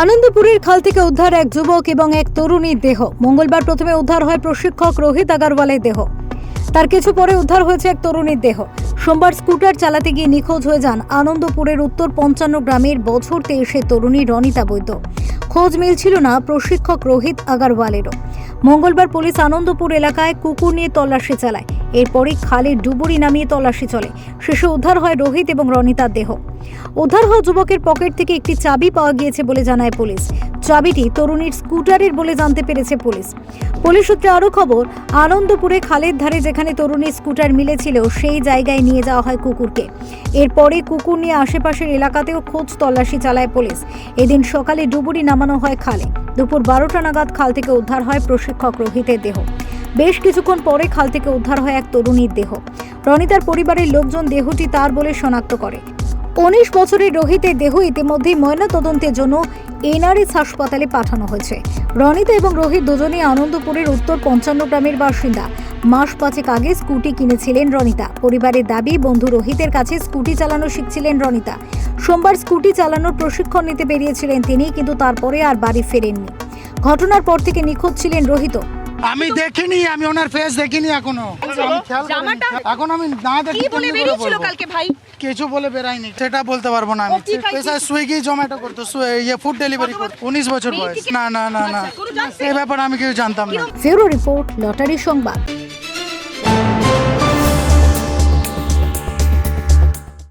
আনন্দপুরের খাল থেকে উদ্ধার এক যুবক এবং এক তরুণীর দেহ। মঙ্গলবার প্রথমে উদ্ধার হয় প্রশিক্ষক রোহিত আগারওয়ালের দেহ। তার কিছু পরে উদ্ধার হয়েছে এক তরুণীর দেহ। সোমবার স্কুটার চালাতে গিয়ে নিখোঁজ হয়ে যান আনন্দপুরের উত্তর পঞ্চান্ন গ্রামের বছর তেইশের তরুণী রনিতা বৈদ্য। খোঁজ মিলছিল না প্রশিক্ষক রোহিত আগারওয়ালেরও। মঙ্গলবার পুলিশ আনন্দপুর এলাকায় কুকুর নিয়ে তল্লাশি চালায়। এরপরই খালে ডুবুরি নামিয়ে তল্লাশি চলে। শেষে উদ্ধার হয় রোহিত এবং রনিতার দেহ। উদ্ধার হওয়া যুবকের পকেট থেকে একটি চাবি পাওয়া গিয়েছে বলে জানায় পুলিশ। চাবিটি তরুণীর স্কুটারের বলে জানতে পেরেছে পুলিশ। পুলিশ সূত্রে আরও খবর, আনন্দপুরে খালের ধারে যেখানে তরুণীর স্কুটার মিলেছিল, সেই জায়গায় নিয়ে যাওয়া হয় কুকুরকে। এরপরে কুকুর নিয়ে আশেপাশের এলাকাতেও খোঁজ তল্লাশি চালায় পুলিশ। এদিন সকালে ডুবুরি নামানো হয় খালে। দুপুর বারোটা নাগাদ খাল থেকে উদ্ধার হয় প্রশিক্ষক রোহিতের দেহ। বেশ কিছুক্ষণ পরে খাল থেকে উদ্ধার হয় এক তরুণীর দেহ। রনিতার পরিবারের লোকজন দেহটি তার বলে শনাক্ত করে। উনিশ বছরের রোহিতের দেহ ইতিমধ্যেই ময়নাতদন্তের জন্য এনআরএস হাসপাতালে পাঠানো হয়েছে। রনিতা এবং রোহিত দুজনেই আনন্দপুরের উত্তর পঞ্চান্ন গ্রামের বাসিন্দা। মাস পাঁচেক আগে স্কুটি কিনেছিলেন রনিতা। পরিবারের দাবি, বন্ধু রোহিতের কাছে স্কুটি চালানো শিখছিলেন রনিতা। সোমবার স্কুটি চালানোর প্রশিক্ষণ নিতে বেরিয়েছিলেন তিনি, কিন্তু তারপরে আর বাড়ি ফেরেননি। ঘটনার পর থেকে নিখোঁজ ছিলেন রোহিত। আমি দেখিনি আমি ওনার ফেস দেখিনি এখনও। জামাটা- এখন আমি না দেখি কি বলে বেরিয়েছিল কালকে ভাই? কিছু বলে বেরাইনি সেটা বলতে পারব না আমি। পেশায় সুইগি জোম্যাটো করতো ইয়ে ফুড ডেলিভারি করতো। উনিশ বছর বয়স। না না না না। আচ্ছা, এই ব্যাপারে আমি কিছু জানতাম না। ফেরো রিপোর্ট লটারি সংবাদ।